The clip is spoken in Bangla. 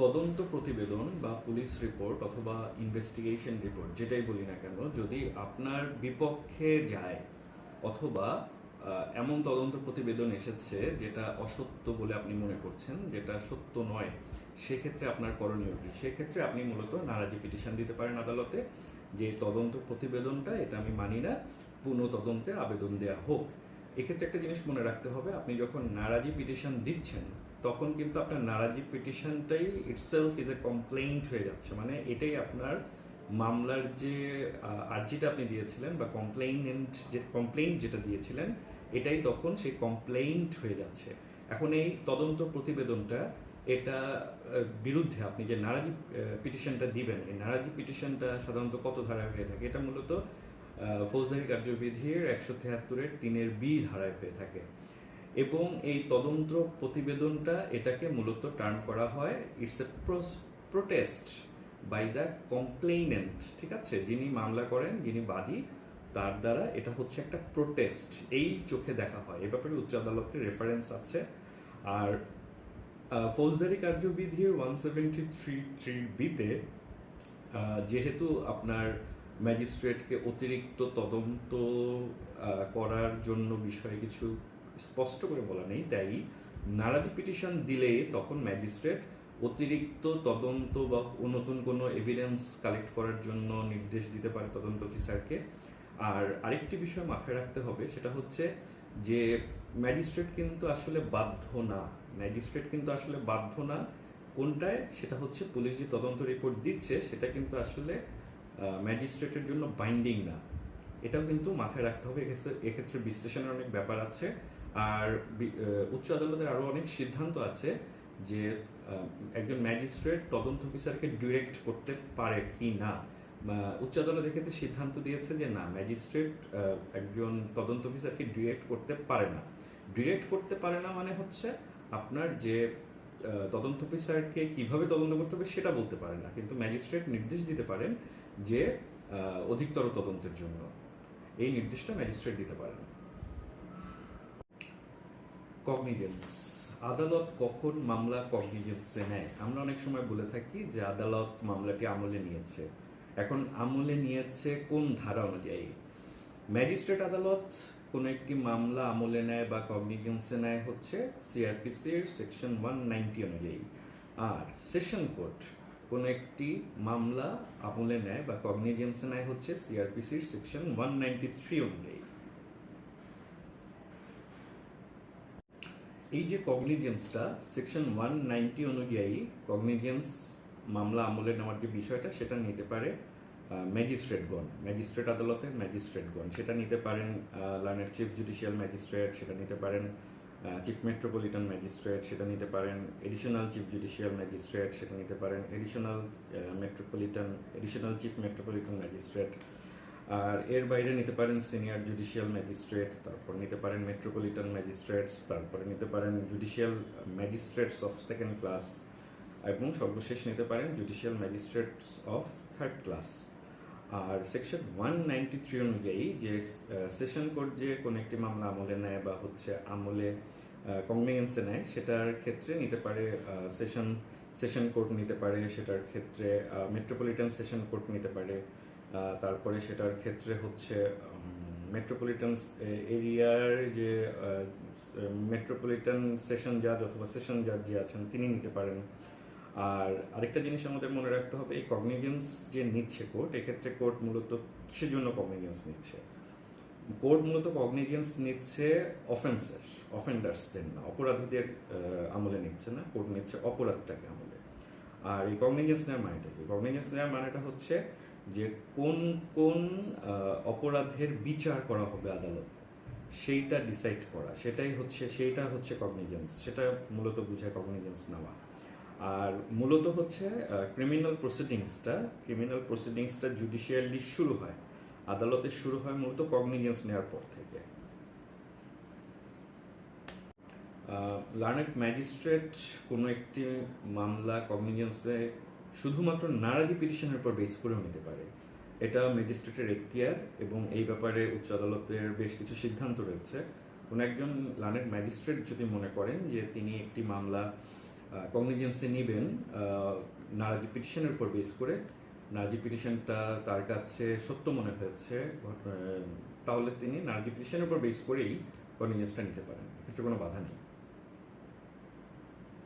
তদন্ত প্রতিবেদন বা পুলিশ রিপোর্ট অথবা ইনভেস্টিগেশন রিপোর্ট যেটাই বলি না কেন, যদি আপনার বিপক্ষে যায় অথবা এমন তদন্ত প্রতিবেদন এসেছে যেটা অসত্য বলে আপনি মনে করছেন, যেটা সত্য নয়, সেক্ষেত্রে আপনার করণীয় কী? সেক্ষেত্রে আপনি মূলত নারাজি পিটিশন দিতে পারেন আদালতে যে তদন্ত প্রতিবেদনটা, এটা আমি মানি না পুনঃ তদন্তের আবেদন দেওয়া হোক। এক্ষেত্রে একটা জিনিস মনে রাখতে হবে, আপনি যখন নারাজি পিটিশন দিচ্ছেন তখন কিন্তু আপনার নারাজি পিটিশনটাই ইটসেলফ ইজ এ কমপ্লেইন্ট হয়ে যাচ্ছে। মানে এটাই আপনার মামলার যে আর্জিটা আপনি দিয়েছিলেন বা কমপ্লেইনেন্ট যে কমপ্লেইন্ট যেটা দিয়েছিলেন, এটাই তখন সেই কমপ্লেইন্ট হয়ে যাচ্ছে। এখন এই তদন্ত প্রতিবেদনটা, এটা বিরুদ্ধে আপনি যে নারাজি পিটিশনটা দিবেন, এই নারাজি পিটিশনটা সাধারণত কত ধারায় হয়ে থাকে? এটা মূলত ফৌজদারি কার্যবিধির একশো তেহাত্তরের তিনের বি ধারায় হয়ে থাকে। এবং এই তদন্ত প্রতিবেদনটা এটাকে মূলত টার্ন করা হয় it's a protest by the complainant ঠিক আছে? যিনি মামলা করেন, যিনি বাদী, তার দ্বারা এটা হচ্ছে একটা প্রোটেস্ট এই চোখে দেখা হয়। এ ব্যাপারে উচ্চ আদালতের রেফারেন্স আছে। আর ফৌজদারি কার্যবিধির ওয়ান সেভেন্টি থ্রি থ্রি বিতে যেহেতু আপনার ম্যাজিস্ট্রেটকে অতিরিক্ত তদন্ত করার জন্য বিষয়ে কিছু স্পষ্ট করে বলা নেই। তাই নারাজি পিটিশন দিলে তখন ম্যাজিস্ট্রেট অতিরিক্ত তদন্ত বা নতুন কোনো এভিডেন্স কালেক্ট করার জন্য নির্দেশ দিতে পারে তদন্ত অফিসারকে আর আরেকটি বিষয় মাথায় রাখতে হবে, সেটা হচ্ছে যে ম্যাজিস্ট্রেট কিন্তু আসলে বাধ্য না। ম্যাজিস্ট্রেট কিন্তু আসলে বাধ্য না। কোনটায়? সেটা হচ্ছে পুলিশ যে তদন্ত রিপোর্ট দিচ্ছে, সেটা কিন্তু আসলে ম্যাজিস্ট্রেটের জন্য বাইন্ডিং না। এটাও কিন্তু মাথায় রাখতে হবে। এক্ষেত্রে- বিশ্লেষণের অনেক ব্যাপার আছে। আর উচ্চ আদালতের আরও অনেক সিদ্ধান্ত আছে যে একজন ম্যাজিস্ট্রেট তদন্ত অফিসারকে ডিরেক্ট করতে পারে কি না। উচ্চ আদালত এক্ষেত্রে সিদ্ধান্ত দিয়েছে যে না, ম্যাজিস্ট্রেট একজন তদন্ত অফিসারকে ডিরেক্ট করতে পারে না। ডিরেক্ট করতে পারে না মানে হচ্ছে আপনার যে তদন্ত অফিসারকে কীভাবে তদন্ত করতে হবে সেটা বলতে পারে না। কিন্তু ম্যাজিস্ট্রেট নির্দেশ দিতে পারেন যে অধিকতর তদন্তের জন্য। এই নির্দেশটা ম্যাজিস্ট্রেট দিতে পারেন। কগনিজেন্স আদালত কখন মামলা কগনিজেন্সে নেয়? আমরা অনেক সময় বলে থাকি যে আদালত মামলাটি আমলে নিয়েছে। এখন আমলে নিয়েছে কোন ধারা অনুযায়ী? ম্যাজিস্ট্রেট আদালত কোনো একটি মামলা আমলে নেয় বা কগনিজেন্সে নেয় হচ্ছে সিআরপিসির সেকশন ওয়ান নাইনটি অনুযায়ী। আর সেশন কোর্ট কোনো একটি মামলা আমলে নেয় বা কগনিজেন্সে নেয় হচ্ছে সিআরপিসির সেকশন ওয়ান নাইনটি থ্রি অনুযায়ী। এই যে কগনিজেন্সটা সেকশন ওয়ান নাইনটি অনুযায়ী কগনিজেন্স মামলা আমলে নেওয়ার যে বিষয়টা, সেটা নিতে পারে ম্যাজিস্ট্রেটগণ ম্যাজিস্ট্রেট আদালতের ম্যাজিস্ট্রেটগণ সেটা নিতে পারেন লার্নের চিফ জুডিশিয়াল ম্যাজিস্ট্রেট সেটা নিতে পারেন চিফ মেট্রোপলিটন ম্যাজিস্ট্রেট সেটা নিতে পারেন এডিশনাল চিফ জুডিশিয়াল ম্যাজিস্ট্রেট সেটা নিতে পারেন additional metropolitan additional chief metropolitan magistrate আর এর বাইরে নিতে পারেন সিনিয়র জুডিশিয়াল ম্যাজিস্ট্রেট, তারপর নিতে পারেন মেট্রোপলিটন ম্যাজিস্ট্রেটস, তারপরে নিতে পারেন judicial magistrates of second class এবং সর্বশেষ নিতে পারেন judicial magistrates of third class. R section one ninety three অনুযায়ী যে সেশন কোর্ট যে কোনো একটি মামলা আমলে নেয় বা হচ্ছে আমলে কনভিনিয়েন্সে নেয়, সেটার ক্ষেত্রে নিতে পারে সেশন সেশন কোর্ট নিতে পারে, সেটার ক্ষেত্রে মেট্রোপলিটন সেশন কোর্ট নিতে পারে তারপরে সেটার ক্ষেত্রে হচ্ছে মেট্রোপলিটন এরিয়ার যে মেট্রোপলিটন সেশন জাজ অথবা সেশন জাজ যে আছেন, তিনি নিতে পারেন। আর আরেকটা জিনিস আমাদের মনে রাখতে হবে, এই কগনিজেন্স যে নিচ্ছে কোর্ট এক্ষেত্রে কোর্ট মূলত কিসের জন্য কগনিজেন্স নিচ্ছে? কোর্ট মূলত কগনিজেন্স নিচ্ছে অফেন্সের অফেন্ডার্সদের না, অপরাধীদের আমলে নিচ্ছে না কোর্ট নিচ্ছে অপরাধটাকে আমলে। আর এই কগনিজেন্স নেওয়ার মানেটা কি? কগনিজেন্স নেওয়ার মানেটা হচ্ছে যে কোন কোন অপরাধের বিচার করা হবে আদালত, সেইটা ডিসাইড করা। সেটাই হচ্ছে, সেইটা হচ্ছে কগনিজেন্স সেটা মূলত বুঝায় কগনিজেন্স নেওয়া। আর মূলত হচ্ছে ক্রিমিনাল প্রসিডিংসটা ক্রিমিনাল প্রসিডিংসটা জুডিশিয়ালি শুরু হয়। আদালতে শুরু হয় মূলত কগনিজেন্স নেওয়ার পর থেকে। লার্নেড ম্যাজিস্ট্রেট কোনো একটি মামলা কগনিজেন্সে শুধুমাত্র নারাজি পিটিশনের উপর বেস করেও নিতে পারে। এটা ম্যাজিস্ট্রেটের এখতিয়ার এবং এই ব্যাপারে উচ্চ আদালতের বেশ কিছু সিদ্ধান্ত রয়েছে। কোনো একজন লার্নেড ম্যাজিস্ট্রেট যদি মনে করেন যে তিনি একটি মামলা কগনিজেন্সে নেবেন নারাজি পিটিশনের উপর বেস করে, নারাজি পিটিশনটা তার কাছে সত্য মনে হয়েছে তাহলে তিনি নারাজি পিটিশনের উপর বেস করেই কগনিজেন্সটা নিতে পারেন। এক্ষেত্রে কোনো বাধা নেই।